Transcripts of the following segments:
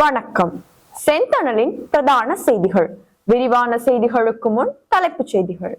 வணக்கம். செந்தணலின் பிரதான செய்திகள். விரிவான செய்திகளுக்கு முன் தலைப்புச் செய்திகள்.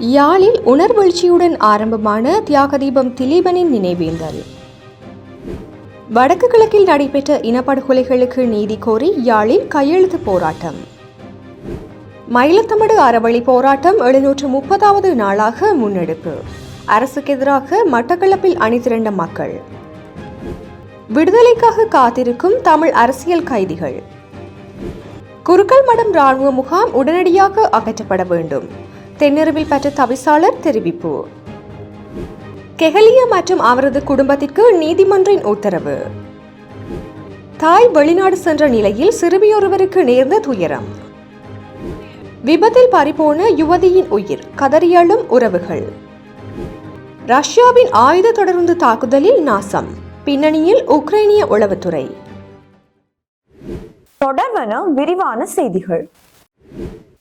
யாழில் உணர்வெழுச்சியுடன் ஆரம்பமான தியாகதீபம் திலீபனின் நினைவேந்தல். வடக்கு கிழக்கில் நடைபெற்ற இனப்படுகொலைகளுக்கு நீதி கோரி யாழில் கையெழுத்து போராட்டம். மயிலத்தமடு அறவழி போராட்டம் எழுநூற்று முப்பதாவது நாளாக முன்னெடுப்பு. அரசுக்கு எதிராக மட்டக்களப்பில் அணிதிரண்ட மக்கள். விடுதலைக்காக காத்திருக்கும் தமிழ் அரசியல் கைதிகள். குருக்கள் மடம் ராணுவ முகாம் உடனடியாக அகற்றப்பட வேண்டும். தென்னிரவில் பெற்ற தவிசாளர் தெரிவிப்பு. கெஹலியா மற்றும் அவரது குடும்பத்திற்கு நீதிமன்றின் உத்தரவு. தாய் வெளிநாடு சென்ற நிலையில் சிறுமியொருவருக்கு நேர்ந்த துயரம். விபத்தில் பறிபோன யுவதியின் உயிர் கதறியழும் உறவுகள். ரஷ்யாவின் ஆயுத தொடர்ந்து தாக்குதலில் நாசம். பின்னணியில் உக்ரைனிய உளவுத்துறை. தொடர்வன விரிவான செய்திகள்.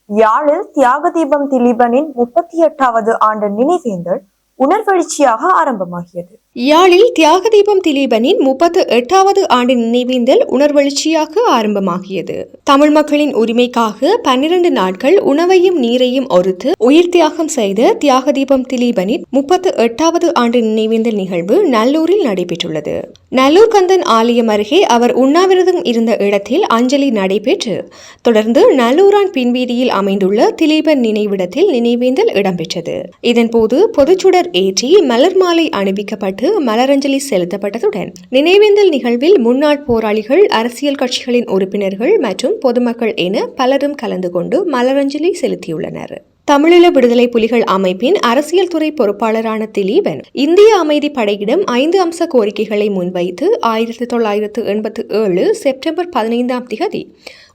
யாழில் தியாக தீபம் திலீபனின் முப்பத்தி எட்டாவது ஆண்டு நினைவேந்தல் உணர்வெழுச்சியாக ஆரம்பமாகியது. யாழில் தியாகதீபம் திலீபனின் முப்பத்து எட்டாவது ஆண்டு நினைவேந்தல் உணர்வெழுச்சியாக ஆரம்பமாகியது. தமிழ் மக்களின் உரிமைக்காக பன்னிரண்டு நாட்கள் உணவையும் நீரையும் ஒருத்து உயிர் தியாகம் செய்த தியாகதீபம் திலீபனின் முப்பத்து எட்டாவது ஆண்டு நினைவேந்தல் நிகழ்வு நல்லூரில் நடைபெற்றுள்ளது. நல்லூர் கந்தன் ஆலயம் அருகே அவர் உண்ணாவிரதம் இருந்த இடத்தில் அஞ்சலி நடைபெற்று தொடர்ந்து நல்லூரான் பின்வீதியில் அமைந்துள்ள திலீபன் நினைவிடத்தில் நினைவேந்தல் இடம்பெற்றது. இதன்போது பொதுச்சுடர் ஏற்றி மலர் மாலை அணிவிக்கப்பட்டு மலரஞ்சலி செலுத்தப்பட்டதுடன் நினைவேந்தல் நிகழ்வில் முன்னாள் போராளிகள் அரசியல் கட்சிகளின் உறுப்பினர்கள் மற்றும் பொதுமக்கள் என பலரும் கலந்து கொண்டு மலரஞ்சலி செலுத்தியுள்ளனர். தமிழீழ விடுதலை புலிகள் அமைப்பின் அரசியல் துறை பொறுப்பாளரான திலீபன் இந்திய அமைதி படையிடம் ஐந்து அம்ச கோரிக்கைகளை முன்வைத்து ஆயிரத்தி தொள்ளாயிரத்து எண்பத்தி ஏழு செப்டம்பர் பதினைந்தாம் திகதி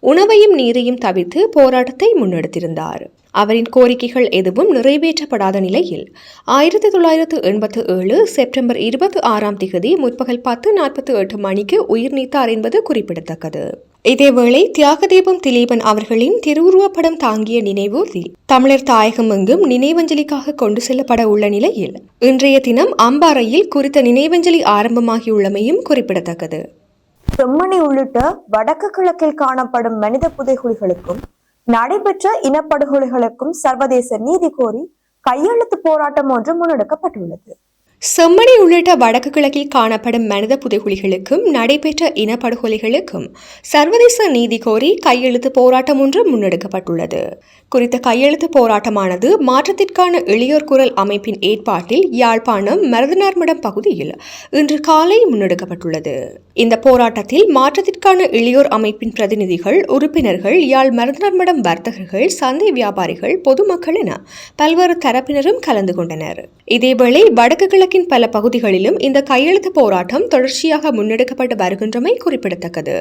உணவையும் நீரையும் தவிர்த்து போராட்டத்தை முன்னெடுத்திருந்தார். அவரின் கோரிக்கைகள் எதுவும் நிறைவேற்றப்படாத நிலையில் ஆயிரத்தி தொள்ளாயிரத்து எண்பத்து ஏழு செப்டம்பர் இருபத்தி ஆறாம் திகதி முற்பகல் பத்து நாற்பத்தி எட்டு மணிக்கு உயிர் நீத்தார் என்பது குறிப்பிடத்தக்கது. இதேவேளை தியாகதீபம் திலீபன் அவர்களின் திருவுருவப்படம் தாங்கிய நினைவூர்தி தமிழர் தாயகம் எங்கும் நினைவஞ்சலிக்காக கொண்டு செல்லப்பட உள்ள நிலையில் இன்றைய தினம் அம்பாறையில் குறித்த நினைவஞ்சலி ஆரம்பமாகியுள்ளமையும் குறிப்பிடத்தக்கது. செம்மணி உள்ளிட்ட வடக்கு கிழக்கில் காணப்படும் மனித புதைகுழிகளுக்கும் நடைபெற்ற இனப்படுகொலைகளுக்கும் சர்வதேச நீதி கோரி கையெழுத்து போராட்டம் ஒன்று முன்னெடுக்கப்பட்டுள்ளது. செம்மணி உள்ளிட்ட வடக்கு கிழக்கில் காணப்படும் மனித புதைகுழிகளுக்கும் நடைபெற்ற இனப்படுகொலைகளுக்கும் சர்வதேச நீதி கோரி கையெழுத்து போராட்டம் ஒன்று முன்னெடுக்கப்பட்டுள்ளது. குறித்த கையெழுத்து போராட்டமானது மாற்றத்திற்கான இளையோர் குரல் அமைப்பின் ஏற்பாட்டில் யாழ்ப்பாணம் மருதனார்மடம் பகுதியில் இன்று காலை முன்னெடுக்கப்பட்டுள்ளது. இந்த போராட்டத்தில் மாற்றத்திற்கான இளையோர் அமைப்பின் பிரதிநிதிகள் உறுப்பினர்கள் யாழ் மருதனார்மடம் வர்த்தகர்கள் சந்தை வியாபாரிகள் பொதுமக்கள் என பல்வேறு தரப்பினரும் கலந்து கொண்டனர். இதேவேளை வடக்கு கிழக்கின் பல பகுதிகளிலும் இந்த கையெழுத்து போராட்டம் தொடர்ச்சியாக முன்னெடுக்கப்பட்டு வருகின்றமை குறிப்பிடத்தக்கது.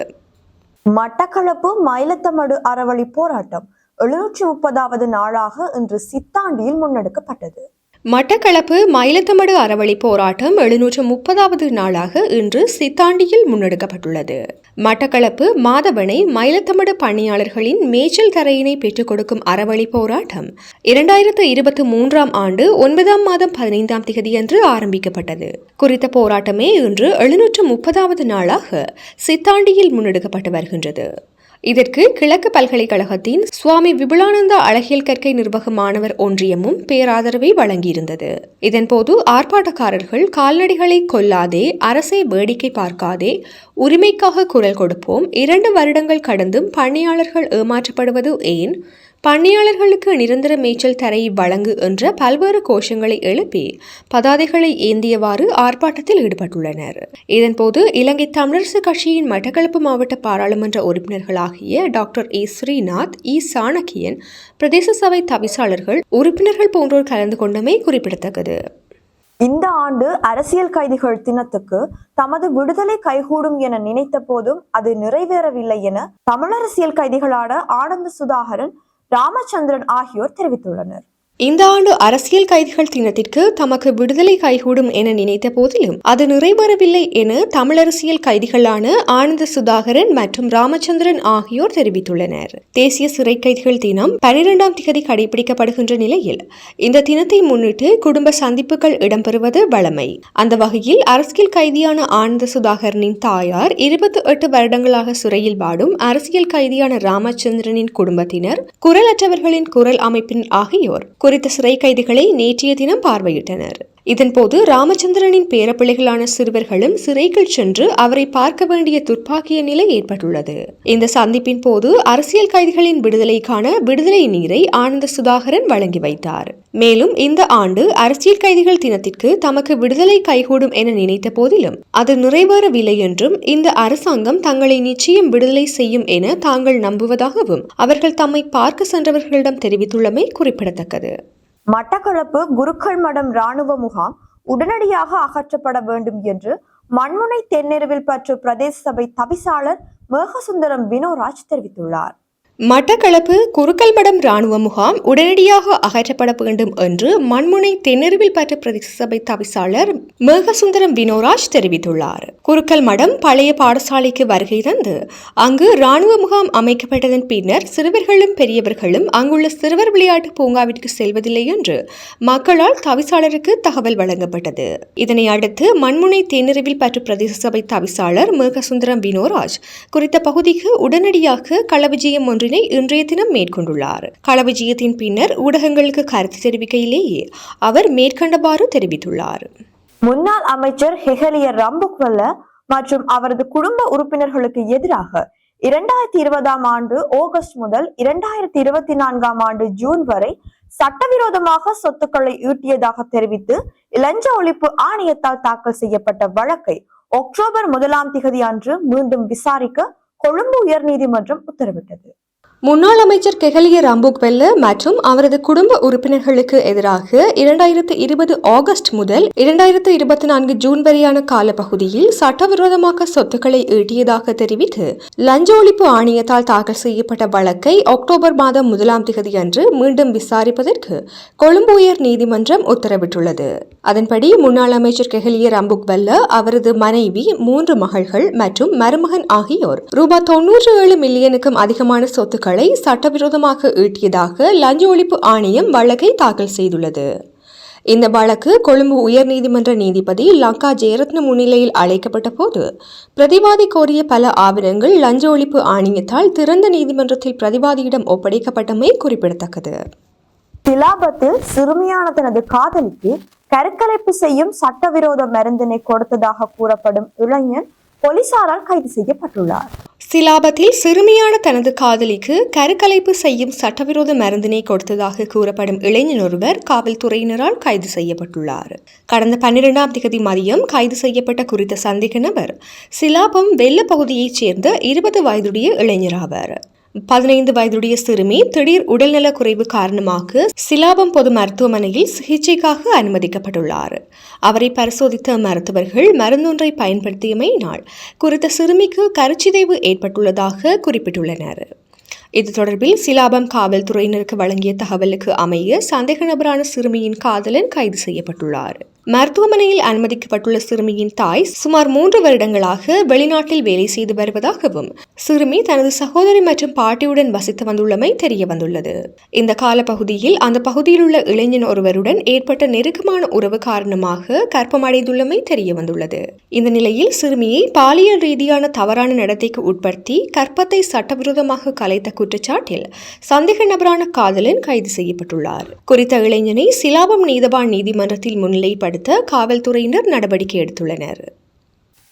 மட்டக்களப்பு மயிலத்தமடு அறவழி போராட்டம் எழுநூற்றி முப்பதாவது நாளாக இன்று சித்தாண்டியில் முன்னெடுக்கப்பட்டது. மட்டக்களப்பு மயிலத்தமடு அறவழி போராட்டம் எழுநூற்று முப்பதாவது நாளாக இன்று சித்தாண்டியில் முன்னெடுக்கப்பட்டுள்ளது. மட்டக்களப்பு மாதவனை மயிலத்தமடு பணியாளர்களின் மேய்ச்சல் தரையினை பெற்றுக் கொடுக்கும் அறவழி போராட்டம் இரண்டாயிரத்து இருபத்தி மூன்றாம் ஆண்டு ஒன்பதாம் மாதம் பதினைந்தாம் தேதியன்று ஆரம்பிக்கப்பட்டது. குறித்த போராட்டமே இன்று எழுநூற்று முப்பதாவது நாளாக சித்தாண்டியில் முன்னெடுக்கப்பட்டு வருகின்றது. இதற்கு கிழக்கு பல்கலைக்கழகத்தின் சுவாமி விபுலானந்த அழகியல் கற்கை நிர்வாக மாணவர் ஒன்றியமும் பேராதரவை வழங்கியிருந்தது. இதன்போது ஆர்ப்பாட்டக்காரர்கள் கால்நடைகளை கொல்லாதே அரசை வேடிக்கை பார்க்காதே உரிமைக்காக குரல் கொடுப்போம் இரண்டு வருடங்கள் கடந்தும் பணியாளர்கள் ஏமாற்றப்படுவது ஏன்? பணியாளர்களுக்கு நிரந்தர மேய்ச்சல் தரை வழங்கு என்ற பல்வேறு கோஷங்களை எழுப்பி பதாதைகளை ஏந்தியவாறு ஆர்ப்பாட்டத்தில் ஈடுபட்டுள்ளனர். இதன்போது இலங்கை தமிழரசு கட்சியின் மட்டக்களப்பு மாவட்ட பாராளுமன்ற உறுப்பினர்களாகிய டாக்டர் ஏ. ஸ்ரீநாத் இ. சாணக்கியன் பிரதேச சபை தவிசாளர்கள் உறுப்பினர்கள் போன்றோர் கலந்து கொண்டமை குறிப்பிடத்தக்கது. இந்த ஆண்டு அரசியல் கைதிகள் தினத்துக்கு தமது விடுதலை கைகூடும் என நினைத்த போதும் அது நிறைவேறவில்லை என தமிழரசியல் கைதிகளான ஆனந்த சுதாகரன் ராமச்சந்திரன் ஆகியோர் தெரிவித்துள்ளனர். இந்த ஆண்டு அரசியல் கைதிகள் தினத்திற்கு தமக்கு விடுதலை கைகூடும் என நினைத்த போதிலும் அது நிறைவேறவில்லை என தமிழரசியல் கைதிகளான ஆனந்த சுதாகரன் மற்றும் ராமச்சந்திரன் ஆகியோர் தெரிவித்துள்ளனர். தேசிய சிறை கைதிகள் தினம் பனிரெண்டாம் திகதி கடைபிடிக்கப்படுகின்ற நிலையில் இந்த தினத்தை முன்னிட்டு குடும்ப சந்திப்புகள் இடம்பெறுவது வழமை. அந்த வகையில் அரசியல் கைதியான ஆனந்த சுதாகரனின் தாயார் இருபத்தி எட்டு வருடங்களாக சிறையில் வாடும் அரசியல் கைதியான ராமச்சந்திரனின் குடும்பத்தினர் குரலற்றவர்களின் குரல் அமைப்பின் ஆகியோர் குறித்த சிறை கைதிகளை நேற்றைய தினம் பார்வையிட்டனர். இதன்போது ராமச்சந்திரனின் பேரப்பிள்ளைகளான சிறுவர்களும் சிறைக்குள் சென்று அவரை பார்க்க வேண்டிய துர்ப்பாக்கிய நிலை ஏற்பட்டுள்ளது. இந்த சந்திப்பின் போது அரசியல் கைதிகளின் விடுதலைக்கான விடுதலை நீரை ஆனந்த சுதாகரன் வழங்கி வைத்தார். மேலும் இந்த ஆண்டு அரசியல் கைதிகள் தினத்திற்கு தமக்கு விடுதலை கைகூடும் என நினைத்த போதிலும் அது நிறைவேறவில்லை என்றும் இந்த அரசாங்கம் தங்களை நிச்சயம் விடுதலை செய்யும் என தாங்கள் நம்புவதாகவும் அவர்கள் தம்மை பார்க்க சென்றவர்களிடம் தெரிவித்துள்ளமை குறிப்பிடத்தக்கது. மட்டக்களப்பு குருக்கள் மடம் இராணுவ முகாம் உடனடியாக அகற்றப்பட வேண்டும் என்று மண்முனை தென்னெருவில் பற்று பிரதேச சபை தவிசாளர் மேகசுந்தரம் வினோராஜ் தெரிவித்துள்ளார். மட்டக்களப்பு குறுக்கல்மடம் இராணுவ முகாம் உடனடியாக அகற்றப்பட வேண்டும் என்று மண்முனை தென்னருவில் பற்ற பிரதேச சபை தவிசாளர் மேகசுந்தரம் வினோராஜ் தெரிவித்துள்ளார். குறுக்கல் மடம் பழைய பாடசாலைக்கு வருகை தந்து அங்கு இராணுவ முகாம் அமைக்கப்பட்டதன் பின்னர் சிறுவர்களும் பெரியவர்களும் அங்குள்ள சிறுவர் விளையாட்டு பூங்காவிற்கு செல்வதில்லை என்று மக்களால் தவிசாளருக்கு தகவல் வழங்கப்பட்டது. இதனை அடுத்து மண்முனை தென்னெருவில் பற்று பிரதேச சபை தவிசாளர் மேகசுந்தரம் வினோராஜ் குறித்த பகுதிக்கு உடனடியாக களவிஜயம் ஒன்றினை இன்றைய தினம் மேற்கொண்டுள்ளார். களவிஜயத்தின் பின்னர் ஊடகங்களுக்கு கருத்து தெரிவிக்கையிலேயே அவர் மேற்கண்டவாறு தெரிவித்துள்ளார். முன்னாள் அமைச்சர் ஹெகலியர் ரம்புக்வல்ல மற்றும் அவரது குடும்ப உறுப்பினர்களுக்கு எதிராக இரண்டாயிரத்தி இருபதாம் ஆண்டு ஆகஸ்ட் முதல் இரண்டாயிரத்தி இருபத்தி நான்காம் ஆண்டு ஜூன் வரை சட்டவிரோதமாக சொத்துக்களை ஈட்டியதாக தெரிவித்து இளஞ்ச ஒழிப்பு ஆணையத்தால் தாக்கல் செய்யப்பட்ட வழக்கை அக்டோபர் முதலாம் திகதி அன்று மீண்டும் விசாரிக்க கொழும்பு உயர்நீதிமன்றம் உத்தரவிட்டது. முன்னாள் அமைச்சர் கெஹலிய ராம்புக்வெல்ல மற்றும் அவரது குடும்ப உறுப்பினர்களுக்கு எதிராக இரண்டாயிரத்து இருபது ஆகஸ்ட் முதல் இரண்டாயிரத்து இருபத்தி நான்கு ஜூன் வரையான காலப்பகுதியில் சட்டவிரோதமாக சொத்துக்களை ஈட்டியதாக தெரிவித்து லஞ்ச ஒழிப்பு ஆணையத்தால் தாக்கல் செய்யப்பட்ட வழக்கை அக்டோபர் மாதம் முதலாம் தேதி அன்று மீண்டும் விசாரிப்பதற்கு கொழும்பு உயர் நீதிமன்றம் உத்தரவிட்டுள்ளது. அதன்படி முன்னாள் அமைச்சர் கெஹலிய ரம்புக்வல்ல அவரது மனைவி மூன்று மகள்கள் மற்றும் மருமகன் ஆகியோர் ரூபாய் தொன்னூற்று ஏழு மில்லியனுக்கும் அதிகமான சொத்துக்கள் சட்டவிரோதமாக ஈட்டியதாக லஞ்ச ஒழிப்பு ஆணையம் வழக்கை தாக்கல் செய்துள்ளது. இந்த வழக்கு கொழும்பு உயர்நீதிமன்ற நீதிபதி லங்கா ஜெயரத்ன முன்னிலையில் அழைக்கப்பட்ட போது பிரதிவாதி கோரிய பல ஆவணங்கள் லஞ்ச ஒழிப்பு ஆணையத்தால் திறந்த நீதிமன்றத்தில் பிரதிவாதியிடம் ஒப்படைக்கப்பட்டமை குறிப்பிடத்தக்கது. திலாபத்தில் சிறுமியான தனது காதலிக்கு கருக்கலைப்பு செய்யும் சட்டவிரோத மருந்தினை கொடுத்ததாக கூறப்படும் இளைஞன் போலீசாரால் கைது செய்யப்பட்டுள்ளார். சிலாபத்தில் சிறுமியான தனது காதலிக்கு கருக்கலைப்பு செய்யும் சட்டவிரோத மருந்தினை கொடுத்ததாக கூறப்படும் இளைஞர் ஒருவர் காவல்துறையினரால் கைது செய்யப்பட்டுள்ளார். கடந்த பன்னிரெண்டாம் திகதி மதியம் கைது செய்யப்பட்ட குறித்த சந்தேக நபர் சிலாபம் வெள்ள பகுதியைச் சேர்ந்த இருபது வயதுடைய இளைஞர் ஆவார். பதினைந்து வயதுடைய சிறுமி திடீர் உடல்நலக் குறைவு காரணமாக சிலாபம் பொது மருத்துவமனையில் சிகிச்சைக்காக அனுமதிக்கப்பட்டுள்ளார். அவரை பரிசோதித்த மருத்துவர்கள் மருந்தொன்றை பயன்படுத்தியமையினால் குறித்த சிறுமிக்கு கருச்சிதைவு ஏற்பட்டுள்ளதாக குறிப்பிட்டுள்ளனர். இது தொடர்பில் சிலாபம் காவல்துறையினருக்கு வழங்கிய தகவலுக்கு அமைய சந்தேக நபரான சிறுமியின் காதலன் கைது செய்யப்பட்டுள்ளார். மருத்துவமனையில் அனுமதிக்கப்பட்டுள்ள சிறுமியின் தாய் சுமார் மூன்று வருடங்களாக வெளிநாட்டில் வேலை செய்து வருவதாகவும் சிறுமி தனது சகோதரி மற்றும் பாட்டியுடன் வசித்து வந்துள்ளமை தெரிய வந்துள்ளது இந்த காலப்பகுதியில் அந்த பகுதியில் உள்ள இளைஞன் ஒருவருடன் ஏற்பட்ட நெருக்கமான உறவு காரணமாக கற்பமடைந்துள்ளமை தெரிய வந்துள்ளது இந்த நிலையில் சிறுமியை பாலியல் ரீதியான தவறான நடத்தைக்கு உட்படுத்தி கற்பத்தை சட்டவிரோதமாக கலைத்த குற்றச்சாட்டில் சந்தேக நபரான காதலன் கைது செய்யப்பட்டுள்ளார். குறித்த இளைஞனை சிலாபம் நீதவான் நீதிமன்றத்தில் முன்னிலைப்படுத்த காவல்துறையினர் நடவடிக்கை எடுத்துள்ளனர்.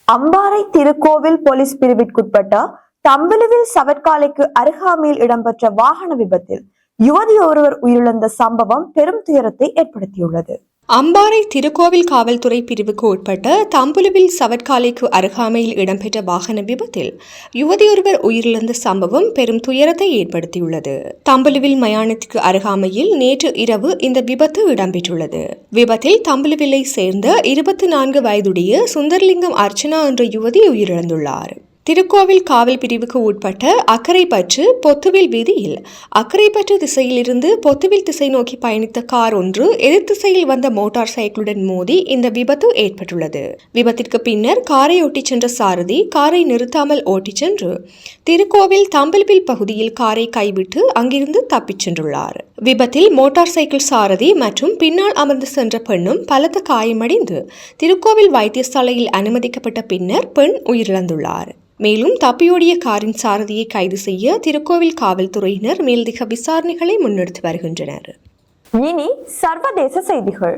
அம்பாறை திருக்கோவில் போலீஸ் பிரிவிற்குட்பட்ட தம்பலுவில் சவற்காலைக்கு அருகாமையில் இடம்பெற்ற வாகன விபத்தில் யுவதி ஒருவர் உயிரிழந்த சம்பவம் பெரும் துயரத்தை ஏற்படுத்தியுள்ளது. அம்பாறை திருக்கோவில் காவல்துறை பிரிவுக்கு உட்பட்ட தம்புலுவில் சவற்காலைக்கு அருகாமையில் இடம்பெற்ற வாகன விபத்தில் யுவதியொருவர் உயிரிழந்த சம்பவம் பெரும் துயரத்தை ஏற்படுத்தியுள்ளது. தம்புலுவில் மயானத்துக்கு அருகாமையில் நேற்று இரவு இந்த விபத்து இடம்பெற்றுள்ளது. விபத்தில் தம்புலுவிலை சேர்ந்த இருபத்தி நான்கு வயதுடைய சுந்தர்லிங்கம் அர்ச்சனா என்ற யுவதி உயிரிழந்துள்ளார். திருக்கோவில் காவல் பிரிவுக்கு உட்பட்ட அக்கரைப்பற்று பொத்துவில் வீதியில். அக்கரைப்பற்று திசையிலிருந்து பொத்துவில் திசை நோக்கி பயணித்த கார் ஒன்று எதிர் திசையில் வந்த மோட்டார் சைக்கிளுடன் மோதி இந்த விபத்து ஏற்பட்டுள்ளது. விபத்திற்கு பின்னர் காரை ஓட்டிச் சென்ற சாரதி காரை நிறுத்தாமல் ஓட்டிச் சென்று திருக்கோவில் தம்பல்வில் பகுதியில் காரை கைவிட்டு அங்கிருந்து தப்பிச் சென்றுள்ளார். விபத்தில் மோட்டார் சைக்கிள் சாரதி மற்றும் பின்னால் அமர்ந்து சென்ற பெண்ணும் பலத்த காயமடைந்து திருக்கோவில் வைத்தியசாலையில் அனுமதிக்கப்பட்ட பின்னர் பெண் உயிரிழந்துள்ளார். மேலும் தப்பியோடிய காரின் சாரதியை கைது செய்ய திருக்கோவில் காவல்துறையினர் மேலதிக விசாரணைகளை முன்னெடுத்து வருகின்றனர். இனி சர்வதேச செய்திகள்.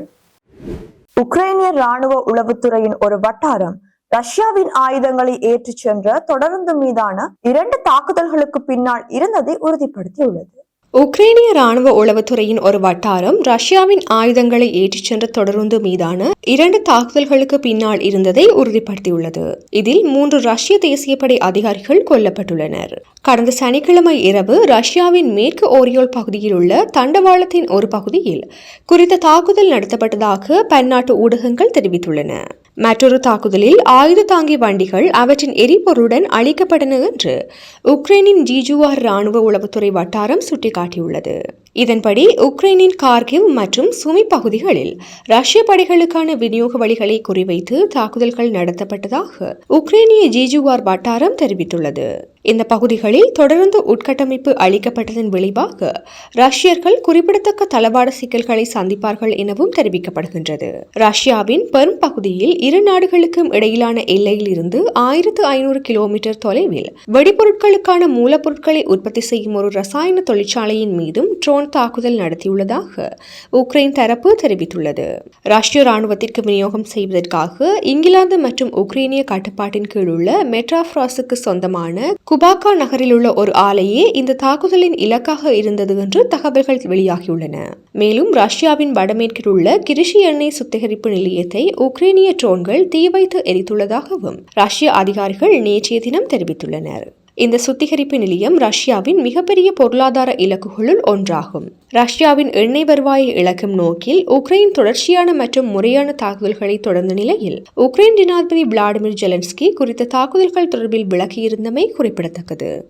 உக்ரைனிய ராணுவ உளவுத்துறையின் ஒரு வட்டாரம் ரஷ்யாவின் ஆயுதங்களை ஏற்றிச் சென்ற தொடருந்து மீதான இரண்டு தாக்குதல்களுக்கு பின்னால் இருந்ததை உறுதிப்படுத்தியுள்ளது. உக்ரைனிய ராணுவ உளவுத்துறையின் ஒரு வட்டாரம் ரஷ்யாவின் ஆயுதங்களை ஏற்றிச் சென்ற தொடருந்து மீதான இரண்டு தாக்குதல்களுக்கு பின்னால் இருந்ததை உறுதிப்படுத்தியுள்ளது. இதில் மூன்று ரஷ்ய தேசியப்படை அதிகாரிகள் கொல்லப்பட்டுள்ளனர். கடந்த சனிக்கிழமை இரவு ரஷ்யாவின் மேற்கு ஓரியோல் பகுதியில் உள்ள தண்டவாளத்தின் ஒரு பகுதியில் குறித்த தாக்குதல் நடத்தப்பட்டதாக பன்னாட்டு ஊடகங்கள் தெரிவித்துள்ளன. மற்றொரு தாக்குதலில் ஆயுத தாங்கி வண்டிகள் அவற்றின் எரிபொருளுடன் அழிக்கப்பட்டன என்று உக்ரைனின் ஜிஜுவார் ராணுவ உளவுத்துறை வட்டாரம் சுட்டிக்காட்டியுள்ளது. இதன்படி உக்ரைனின் கார்கிவ் மற்றும் சுமி பகுதிகளில் ரஷ்ய படைகளுக்கான விநியோக வழிகளை குறிவைத்து தாக்குதல்கள் நடத்தப்பட்டதாக உக்ரைனிய ஜிஜுவார் வட்டாரம் தெரிவித்துள்ளது. இந்த பகுதிகளில் தொடர்ந்து உட்கட்டமைப்பு அளிக்கப்பட்டதன் விளைவாக ரஷ்யர்கள் குறிப்பிடத்தக்க தளவாட சிக்கல்களை சந்திப்பார்கள் எனவும் தெரிவிக்கப்படுகின்றது. ரஷ்யாவின் பெரும் பகுதியில் இரு நாடுகளுக்கும் இடையிலான எல்லையில் இருந்து ஆயிரத்து ஐநூறு கிலோமீட்டர் தொலைவில் வெடிபொருட்களுக்கான மூலப்பொருட்களை உற்பத்தி செய்யும் ஒரு ரசாயன தொழிற்சாலையின் மீதும் ட்ரோன் தாக்குதல் நடத்தியுள்ளதாக உக்ரைன் தரப்பு தெரிவித்துள்ளது. ரஷ்ய ராணுவத்திற்கு விநியோகம் செய்வதற்காக இங்கிலாந்து மற்றும் உக்ரைனிய கட்டுப்பாட்டின் கீழ் உள்ள மெட்ராஃப்ராஸுக்கு சொந்தமான குபாக்கா நகரில் உள்ள ஒரு ஆலையே இந்த தாக்குதலின் இலக்காக இருந்தது என்று தகவல்கள் வெளியாகியுள்ளன. மேலும் ரஷ்யாவின் வடமேற்கில் உள்ள கிருஷி எண்ணெய் சுத்திகரிப்பு நிலையத்தை உக்ரைனிய ட்ரோன்கள் தீ வைத்து எரித்துள்ளதாகவும் ரஷ்ய அதிகாரிகள் நேற்றைய தினம் தெரிவித்துள்ளனர். இந்த சுத்திகரிப்பு நிலையம் ரஷ்யாவின் மிகப்பெரிய பொருளாதார இலக்குகளுள் ஒன்றாகும். ரஷ்யாவின் எண்ணெய் வருவாயை இழக்கும் நோக்கில் உக்ரைன் தொடர்ச்சியான மற்றும் முறையான தாக்குதல்களை தொடர்ந்த நிலையில் உக்ரைன் ஜனாதிபதி விளாடிமிர் ஜெலன்ஸ்கி குறித்த தாக்குதல்கள் தொடர்பில் விளக்கியிருந்தமை குறிப்பிடத்தக்கது.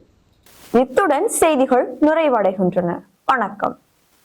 இத்துடன் செய்திகள் நிறைவடைகின்றன. வணக்கம்.